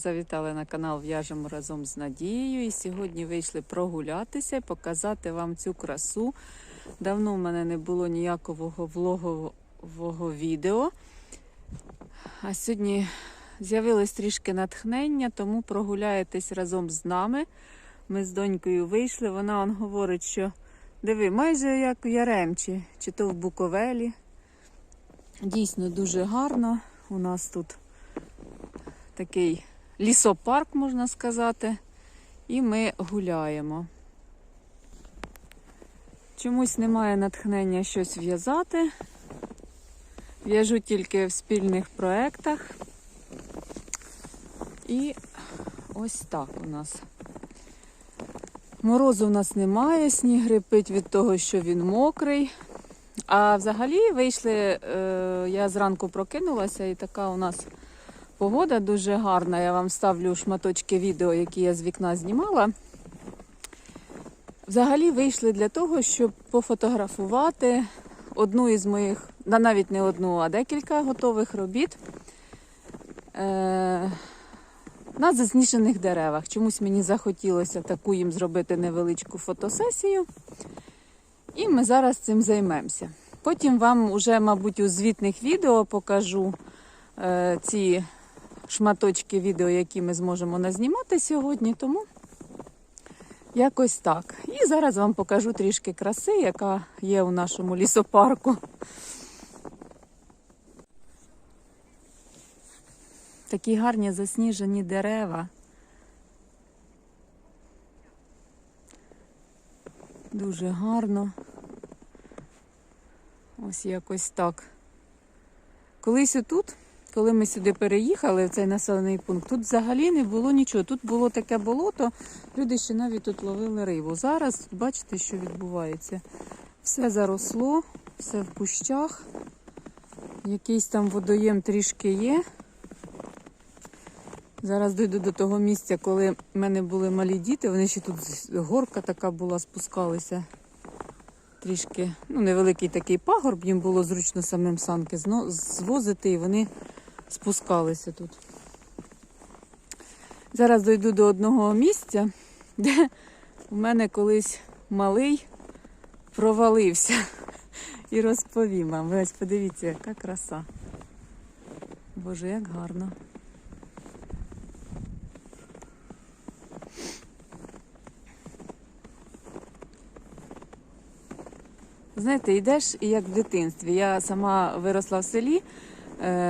Завітали на канал В'яжемо разом з Надією. І сьогодні вийшли прогулятися і показати вам цю красу. Давно в мене не було ніякого влогового відео. А сьогодні з'явилось трішки натхнення, тому прогуляєтесь разом з нами. Ми з донькою вийшли. Вона он говорить, що диви, майже як у Яремчі, чи то в Буковелі. Дійсно дуже гарно. У нас тут такий лісопарк, можна сказати, і ми гуляємо. Чомусь немає натхнення щось в'язати. В'яжу тільки в спільних проєктах. І ось так у нас. Морозу у нас немає, сніг рипить від того, що він мокрий. А взагалі вийшли, е, я зранку прокинулася, і така у нас погода дуже гарна. Я вам ставлю шматочки відео, які я з вікна знімала. Взагалі вийшли для того, щоб пофотографувати одну із моїх, да навіть не одну, а декілька готових робіт е, на засніжених деревах. Чомусь мені захотілося таку їм зробити невеличку фотосесію. І ми зараз цим займемося. Потім вам уже, мабуть, у звітних відео покажу е, ці шматочки відео, які ми зможемо назнімати сьогодні. Тому якось так. І зараз вам покажу трішки краси, яка є у нашому лісопарку. Такі гарні засніжені дерева. Дуже гарно. Ось якось так. Колись отут, коли ми сюди переїхали, в цей населений пункт, тут взагалі не було нічого. Тут було таке болото, люди ще навіть тут ловили рибу. Зараз бачите, що відбувається. Все заросло, все в кущах. Якийсь там водоєм трішки є. Зараз дойду до того місця, коли в мене були малі діти, вони ще тут горка така була, спускалися. Трішки, ну, невеликий такий пагорб, їм було зручно самим санки звозити, і вони спускалися тут. Зараз дойду до одного місця, де у мене колись малий провалився. І розповім вам. Ви ось подивіться, яка краса. Боже, як гарно. Знаєте, йдеш і як в дитинстві. Я сама виросла в селі,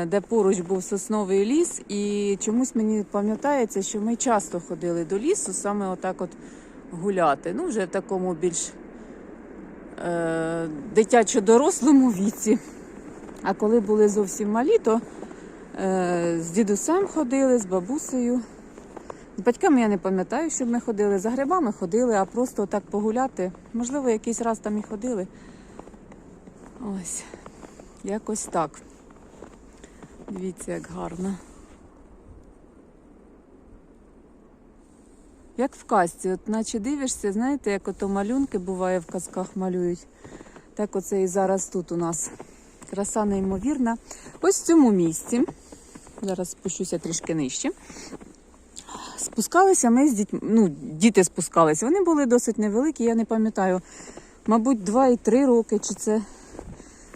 де поруч був сосновий ліс, і чомусь мені пам'ятається, що ми часто ходили до лісу, саме отак от гуляти. Ну, вже в такому більш е, дитячо-дорослому віці. А коли були зовсім малі, то е, з дідусем ходили, з бабусею. З батьками я не пам'ятаю, щоб ми ходили. За грибами ходили, а просто так погуляти. Можливо, якийсь раз там і ходили. Ось, якось так. Дивіться, як гарно. Як в казці, от наче дивишся, знаєте, як ото малюнки буває в казках малюють. Так оце і зараз тут у нас. Краса неймовірна. Ось в цьому місці. Зараз спущуся трішки нижче. Спускалися ми з дітьми, ну, діти спускалися. Вони були досить невеликі, я не пам'ятаю, мабуть, 2 і 3 роки, чи це,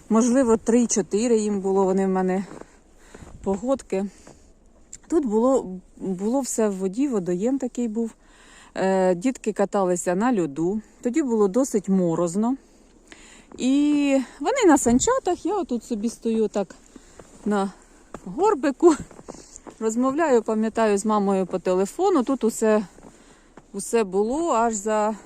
можливо, 3-4 їм було, вони в мене погодки. Тут було, було все в воді, водоєм такий був. Е, дітки каталися на льоду, тоді було досить морозно. І вони на санчатах, я отут собі стою так на горбику. Розмовляю, пам'ятаю, з мамою по телефону. Тут усе усе було аж за,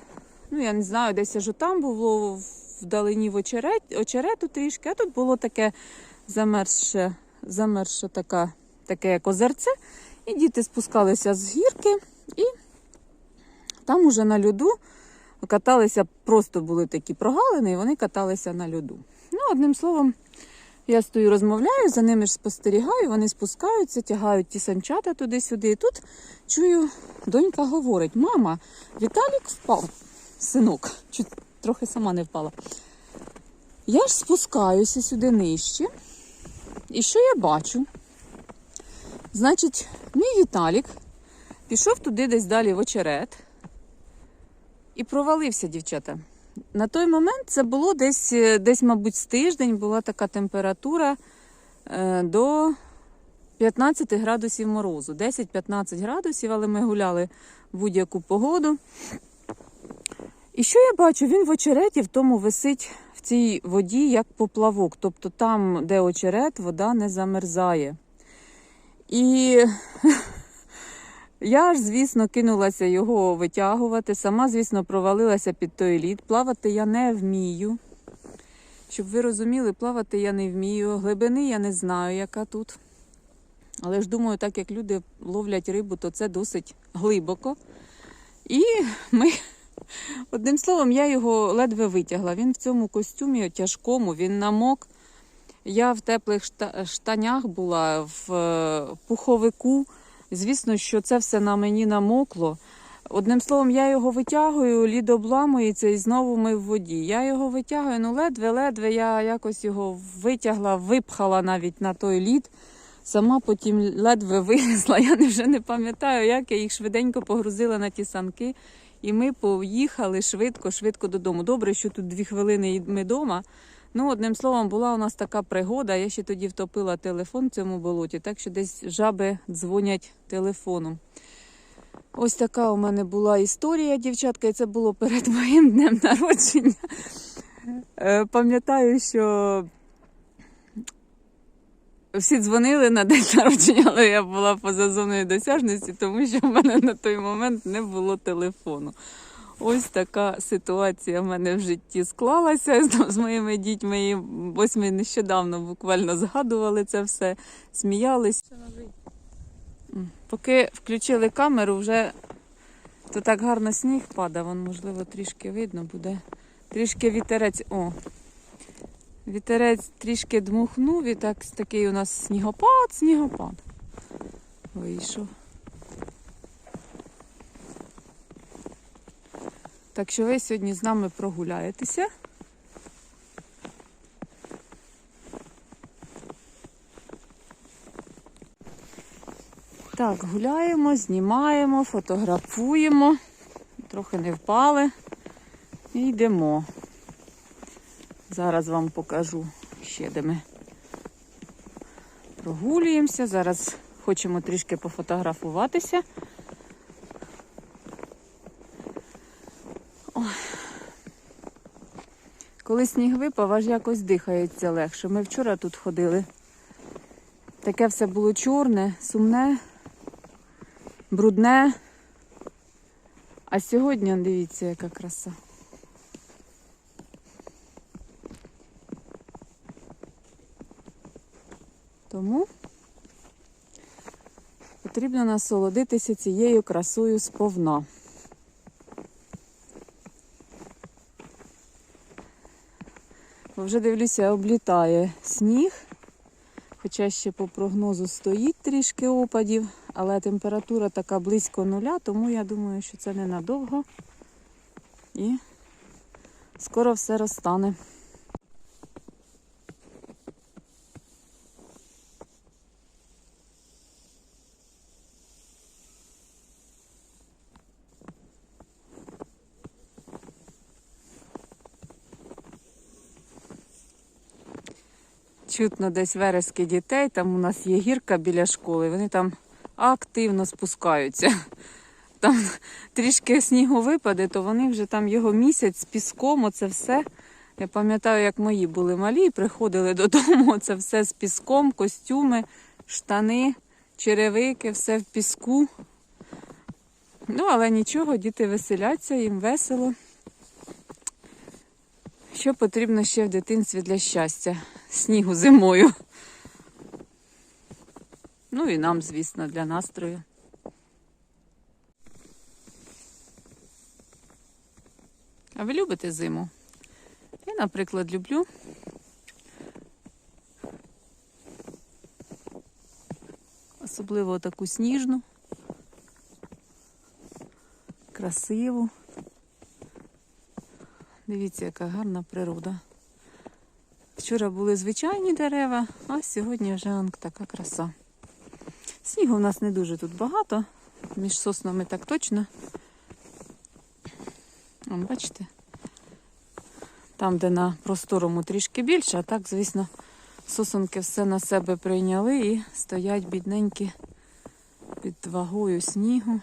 ну я не знаю, десь аж там було вдалині в очерет, очерету трішки, а тут було таке замерзше, замерзше така, таке як озерце. І діти спускалися з гірки і там уже на льоду каталися, просто були такі прогалини, і вони каталися на льоду. Ну, одним словом. Я стою, розмовляю, за ними ж спостерігаю, вони спускаються, тягають ті санчата туди-сюди. І тут чую, донька говорить: мама, Віталік впав, синок, чуть трохи сама не впала. Я ж спускаюся сюди нижче. І що я бачу? Значить, мій Віталік пішов туди десь далі в очерет і провалився, дівчата. На той момент це було десь, е, десь мабуть, з тиждень була така температура е, до 15 градусів морозу. 10-15 градусів, але ми гуляли в будь-яку погоду. І що я бачу? Він в очереті в тому висить цій воді як поплавок. Тобто там, де очерет, вода не замерзає. І я ж, звісно, кинулася його витягувати. Сама, звісно, провалилася під той лід. Плавати я не вмію. Щоб ви розуміли, плавати я не вмію. Глибини я не знаю, яка тут. Але ж думаю, так як люди ловлять рибу, то це досить глибоко. І ми, одним словом, я його ледве витягла. Він в цьому костюмі тяжкому, він намок. Я в теплих штанях була, в е, пуховику. Звісно, що це все на мені намокло. Одним словом, я його витягую, лід обламується і знову ми в воді. Я його витягую, ну ледве-ледве я якось його витягла, випхала навіть на той лід. Сама потім ледве вилізла. Я вже не пам'ятаю, як я їх швиденько погрузила на ті санки. І ми поїхали швидко, швидко додому. Добре, що тут дві хвилини і ми вдома. Ну, одним словом, була у нас така пригода. Я ще тоді втопила телефон в цьому болоті, так що десь жаби дзвонять телефоном. Ось така у мене була історія, дівчатка, і це було перед моїм днем народження. Е, Пам'ятаю, що всі дзвонили на день народження, але я була поза зоною досяжності, тому що в мене на той момент не було телефону. Ось така ситуація в мене в житті склалася з, моїми дітьми. Ось ми нещодавно буквально згадували це все, сміялись. Поки включили камеру, вже то так гарно сніг падав, можливо, трішки видно буде. Трішки вітерець. О, вітерець трішки дмухнув і так, такий у нас снігопад, снігопад. Вийшов. Так що ви сьогодні з нами прогуляєтеся. Так, гуляємо, знімаємо, фотографуємо. Трохи не впали. І йдемо. Зараз вам покажу ще, де ми прогулюємося. Зараз хочемо трішки пофотографуватися. Коли сніг випав, аж якось дихається легше. Ми вчора тут ходили. Таке все було чорне, сумне, брудне. А сьогодні, дивіться, яка краса. Тому потрібно насолодитися цією красою сповна. Бо вже дивлюся, облітає сніг. Хоча ще по прогнозу стоїть трішки опадів, але температура така близько нуля, тому я думаю, що це ненадовго. І скоро все розтане. Чутно десь верески дітей, там у нас є гірка біля школи, вони там активно спускаються. Там трішки снігу випаде, то вони вже там його місяць з піском, оце все. Я пам'ятаю, як мої були малі, і приходили додому, це все з піском, костюми, штани, черевики, все в піску. Ну, але нічого, діти веселяться, їм весело. Що потрібно ще в дитинстві для щастя? Снігу зимою. Ну і нам, звісно, для настрою. А ви любите зиму? Я, наприклад, люблю. Особливо таку сніжну, красиву. Дивіться, яка гарна природа. Вчора були звичайні дерева, а сьогодні вже он така краса. Снігу в нас не дуже тут багато, між соснами так точно. Вон, бачите? Там, де на просторому трішки більше, а так, звісно, сосонки все на себе прийняли і стоять бідненькі під вагою снігу.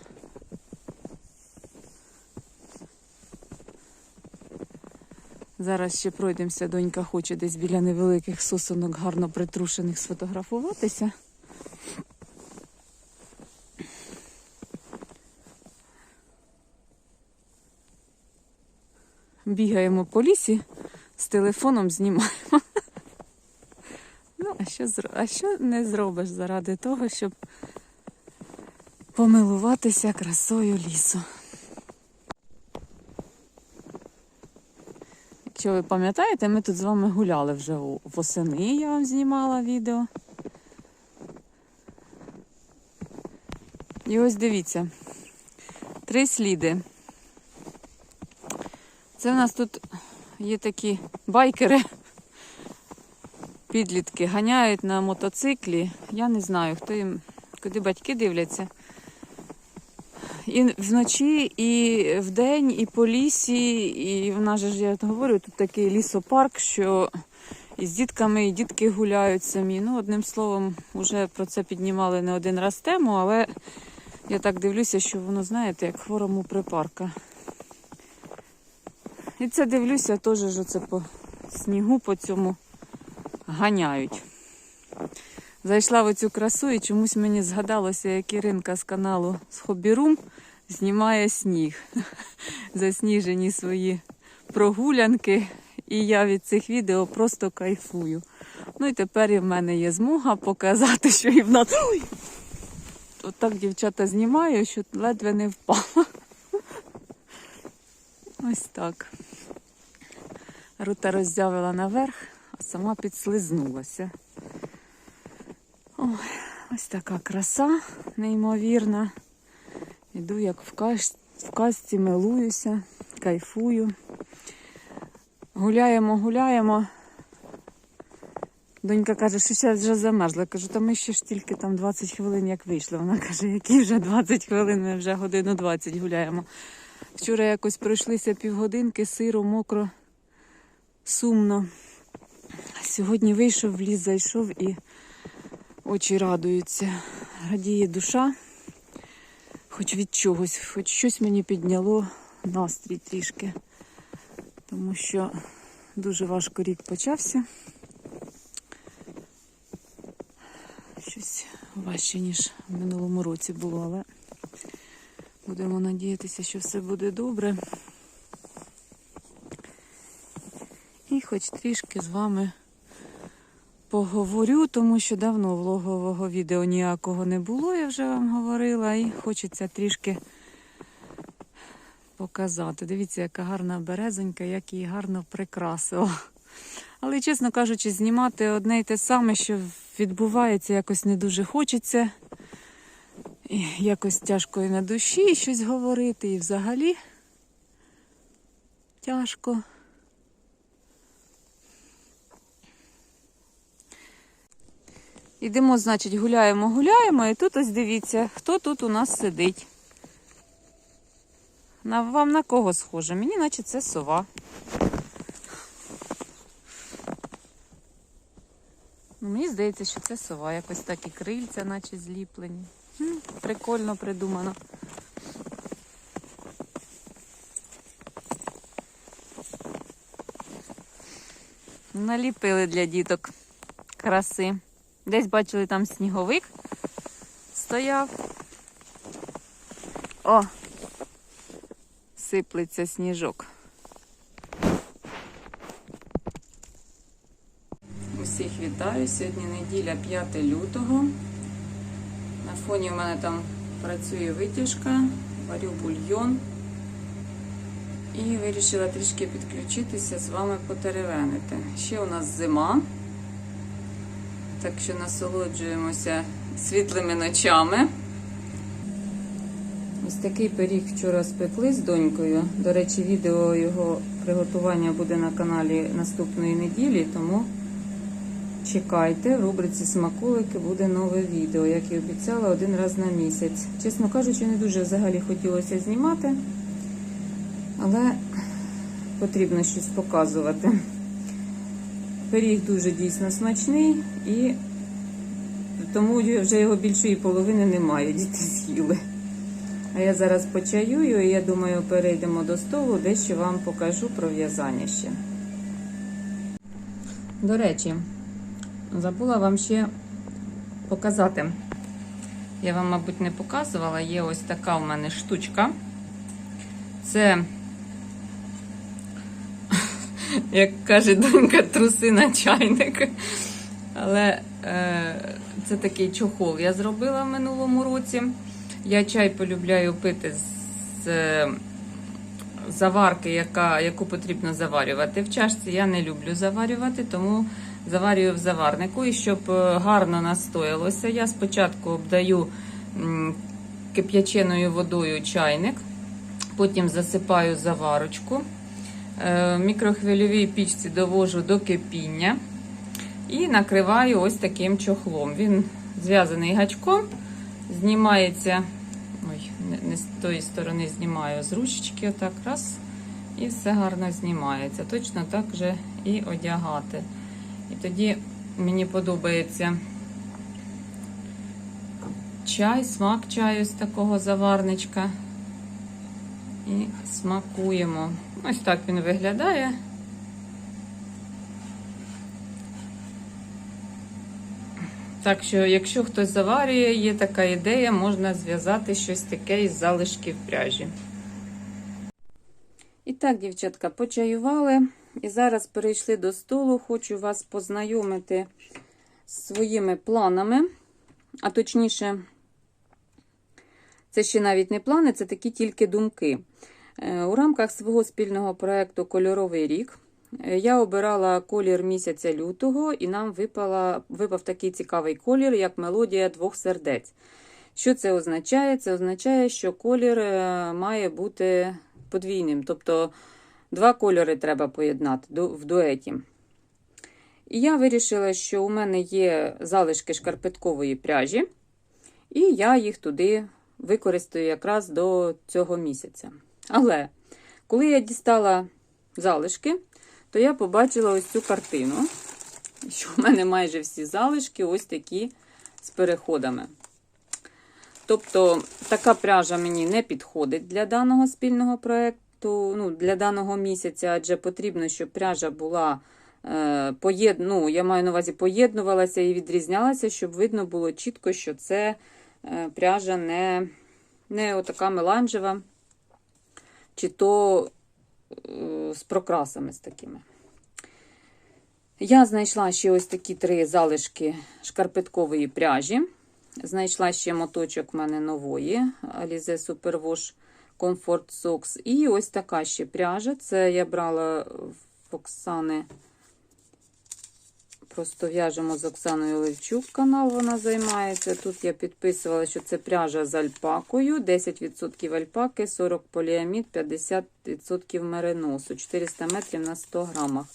Зараз ще пройдемося, донька хоче десь біля невеликих сосонок гарно притрушених сфотографуватися. Бігаємо по лісі, з телефоном знімаємо. Ну, а що, а що не зробиш заради того, щоб помилуватися красою лісу? Якщо ви пам'ятаєте, ми тут з вами гуляли вже восени, я вам знімала відео. І ось дивіться, три сліди. Це в нас тут є такі байкери, підлітки, ганяють на мотоциклі. Я не знаю, хто їм, куди батьки дивляться. І вночі, і вдень, і по лісі, і в нас же ж я говорю, тут такий лісопарк, що і з дітками, і дітки гуляють самі. Ну, одним словом, вже про це піднімали не один раз тему, але я так дивлюся, що воно, знаєте, як хворому припарка. І це дивлюся, теж ж оце по снігу по цьому ганяють. Зайшла в оцю красу і чомусь мені згадалося, як Іринка з каналу з Хобірум знімає сніг. Засніжені свої прогулянки. І я від цих відео просто кайфую. Ну і тепер і в мене є змога показати, що і в нас. Ой! Отак дівчата знімаю, що ледве не впала. Ось так. Рута роздявила наверх, а сама підслизнулася. Ой, ось така краса неймовірна. Іду як в, каш... в казці, милуюся, кайфую. Гуляємо, гуляємо. Донька каже, що зараз вже замерзла. Кажу, та ми ще ж тільки там 20 хвилин як вийшли. Вона каже, які вже 20 хвилин, ми вже годину 20 гуляємо. Вчора якось пройшлися півгодинки, сиро, мокро, сумно. Сьогодні вийшов в ліс, зайшов і очі радуються. Радіє душа, хоч від чогось, хоч щось мені підняло настрій трішки. Тому що дуже важко рік почався. Щось важче, ніж в минулому році було, але будемо надіятися, що все буде добре. І хоч трішки з вами поговорю, тому що давно влогового відео ніякого не було, я вже вам говорила, і хочеться трішки показати. Дивіться, яка гарна березонька, як її гарно прикрасила. Але, чесно кажучи, знімати одне й те саме, що відбувається, якось не дуже хочеться. І якось тяжко і на душі і щось говорити, і взагалі тяжко. Ідемо, значить, гуляємо, гуляємо, і тут ось дивіться, хто тут у нас сидить. На, вам на кого схоже? Мені наче це сова. Ну, Мені здається, що це сова. Якось так і крильця, наче зліплені. М, Прикольно придумано. Наліпили для діток краси. Десь бачили там сніговик стояв. О! Сиплеться сніжок. Усіх вітаю. Сьогодні неділя 5 лютого. На фоні у мене там працює витяжка, варю бульйон. І вирішила трішки підключитися з вами потеревенити. Ще у нас зима, так що насолоджуємося світлими ночами. Ось такий пиріг вчора спекли з донькою. До речі, відео його приготування буде на каналі наступної неділі, тому чекайте, в рубриці смаколики буде нове відео, як і обіцяла, один раз на місяць. Чесно кажучи, не дуже взагалі хотілося знімати, але потрібно щось показувати. Пиріг дуже дійсно смачний і тому вже його більшої половини немає, діти з'їли. А я зараз почаюю і я думаю, перейдемо до столу, дещо вам покажу про в'язання ще. До речі, забула вам ще показати. Я вам, мабуть, не показувала. Є ось така в мене штучка. Це, як каже донька, трусина чайник. Але е, це такий чохол я зробила в минулому році. Я чай полюбляю пити з е, заварки, яка, яку потрібно заварювати. В чашці я не люблю заварювати, тому заварюю в заварнику. І щоб е, гарно настоялося, я спочатку обдаю кип'яченою водою чайник, потім засипаю заварочку. Е, В мікрохвильовій пічці довожу до кипіння і накриваю ось таким чохлом. Він зв'язаний гачком, знімається. Ой, не, з тої сторони знімаю з ручечки, отак раз, і все гарно знімається. Точно так же і одягати. І тоді мені подобається чай, смак чаю з такого заварничка. І смакуємо. Ось так він виглядає. Так що, якщо хтось заварює, є така ідея, можна зв'язати щось таке із залишків пряжі. І так, дівчатка, почаювали. І зараз перейшли до столу. Хочу вас познайомити з своїми планами. А точніше, це ще навіть не плани, це такі тільки думки. Е, У рамках свого спільного проєкту Кольоровий рік я обирала колір місяця лютого, і нам випала, випав такий цікавий колір, як мелодія двох сердець. Що це означає? Це означає, що колір е, має бути подвійним. Тобто два кольори треба поєднати в дуеті. І я вирішила, що у мене є залишки шкарпеткової пряжі, і я їх туди використаю якраз до цього місяця. Але коли я дістала залишки, то я побачила ось цю картину, що в мене майже всі залишки ось такі з переходами. Тобто, така пряжа мені не підходить для даного спільного проєкту, ну, для даного місяця, адже потрібно, щоб пряжа була е, поєд... ну, я маю на увазі поєднувалася і відрізнялася, щоб видно було чітко, що це пряжа не, не отака меланжева, чи то е, з прокрасами з такими. Я знайшла ще ось такі три залишки шкарпеткової пряжі. Знайшла ще моточок в мене нової Alize Superwash Comfort Socks. І ось така ще пряжа. Це я брала в Оксани. Просто в'яжемо з Оксаною Левчук канал, вона займається. Тут я підписувала, що це пряжа з альпакою. 10% альпаки, 40 поліамід, 50% мериносу, 400 метрів на 100 грамах.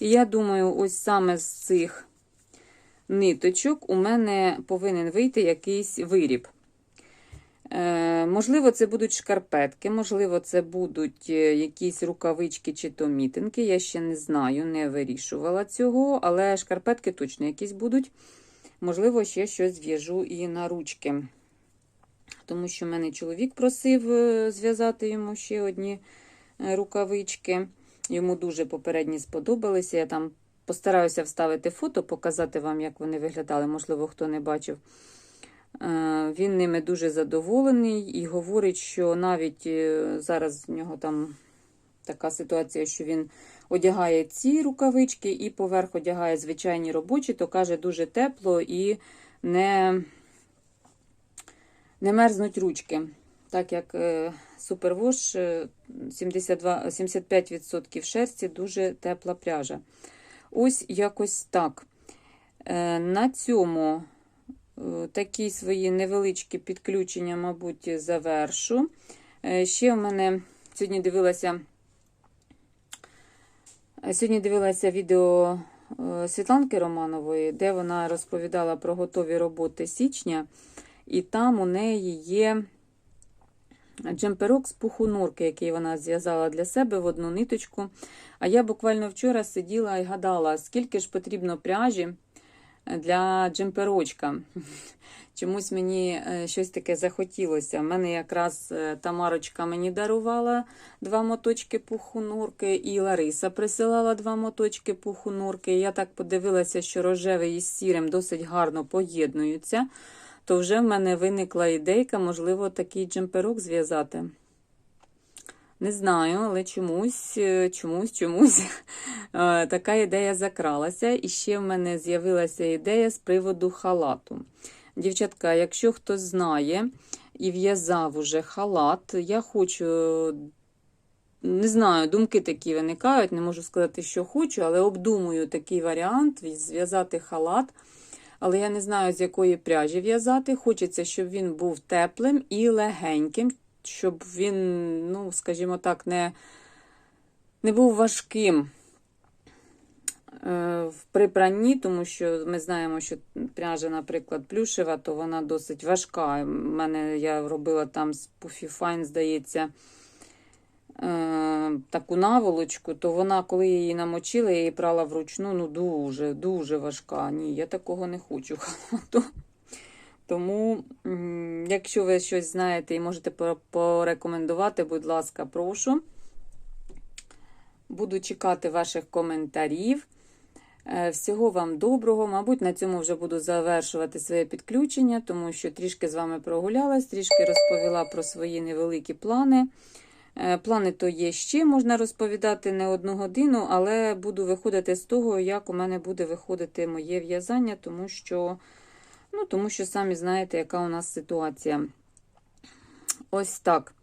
І я думаю, ось саме з цих ниточок у мене повинен вийти якийсь виріб. Е, можливо, це будуть шкарпетки, можливо, це будуть е, якісь рукавички чи то мітинки. Я ще не знаю, не вирішувала цього, але шкарпетки точно якісь будуть. Можливо, ще щось зв'яжу і на ручки. Тому що мене чоловік просив е, зв'язати йому ще одні рукавички. Йому дуже попередні сподобалися. Я там постараюся вставити фото, показати вам, як вони виглядали, можливо, хто не бачив. Е, Він ними дуже задоволений і говорить, що навіть е, зараз в нього там така ситуація, що він одягає ці рукавички і поверх одягає звичайні робочі, то каже, дуже тепло і не, не мерзнуть ручки. Так як е, Супервош е, 72, 75% шерсті, дуже тепла пряжа. Ось якось так. Е, На цьому е, такі свої невеличкі підключення, мабуть, завершу. Е, Ще в мене сьогодні дивилася. Сьогодні дивилася відео е, Світланки Романової, де вона розповідала про готові роботи січня, і там у неї є джемперок з пухунурки, який вона зв'язала для себе в одну ниточку. А я буквально вчора сиділа і гадала, скільки ж потрібно пряжі для джемперочка. Чомусь мені е, щось таке захотілося. У мене якраз е, Тамарочка мені дарувала два моточки пухунурки, і Лариса присилала два моточки пухунурки. Я так подивилася, що рожевий із сірим досить гарно поєднуються. То вже в мене виникла ідейка, можливо, такий джемперок зв'язати. Не знаю, але чомусь, е, чомусь, чомусь е, така ідея закралася. І ще в мене з'явилася ідея з приводу халату. Дівчатка, якщо хтось знає і в'язав уже халат, я хочу, не знаю, думки такі виникають, не можу сказати, що хочу, але обдумую такий варіант зв'язати халат. Але я не знаю, з якої пряжі в'язати. Хочеться, щоб він був теплим і легеньким, щоб він, ну, скажімо так, не, не був важким е, в прибранні, тому що ми знаємо, що пряжа, наприклад, плюшева, то вона досить важка. У мене я робила там з Puffy Fine, здається, е, таку наволочку, то вона, коли її намочила, я її прала вручну, ну дуже, дуже важка. Ні, я такого не хочу. Тому, якщо ви щось знаєте і можете порекомендувати, будь ласка, прошу. Буду чекати ваших коментарів. Е, Всього вам доброго. Мабуть, на цьому вже буду завершувати своє підключення, тому що трішки з вами прогулялась, трішки розповіла про свої невеликі плани. Е, Плани то є ще, можна розповідати не одну годину, але буду виходити з того, як у мене буде виходити моє в'язання, тому що, ну, тому що самі знаєте, яка у нас ситуація. Ось так.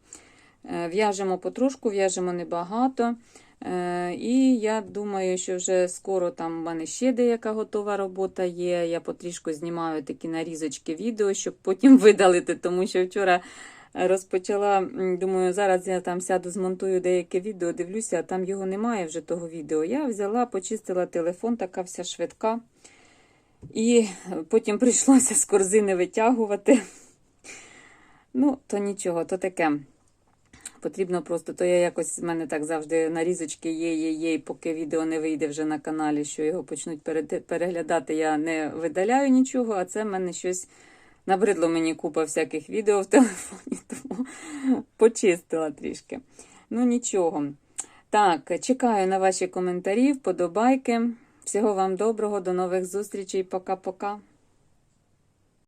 Е, В'яжемо потрошку, в'яжемо небагато. Е, І я думаю, що вже скоро там в мене ще деяка готова робота є. Я потрішку знімаю такі нарізочки відео, щоб потім видалити, тому що вчора розпочала. Думаю, зараз я там сяду, змонтую деяке відео, дивлюся, а там його немає вже того відео. Я взяла, почистила телефон, така вся швидка. І потім прийшлося з корзини витягувати. Ну, то нічого, то таке. Потрібно просто, то я якось, в мене так завжди нарізочки є, є, є, поки відео не вийде вже на каналі, що його почнуть переглядати, я не видаляю нічого, а це в мене щось набридло мені купа всяких відео в телефоні, тому почистила трішки. Ну, нічого. Так, чекаю на ваші коментарі, вподобайки. Всього вам доброго, до нових зустрічей. Пока-пока.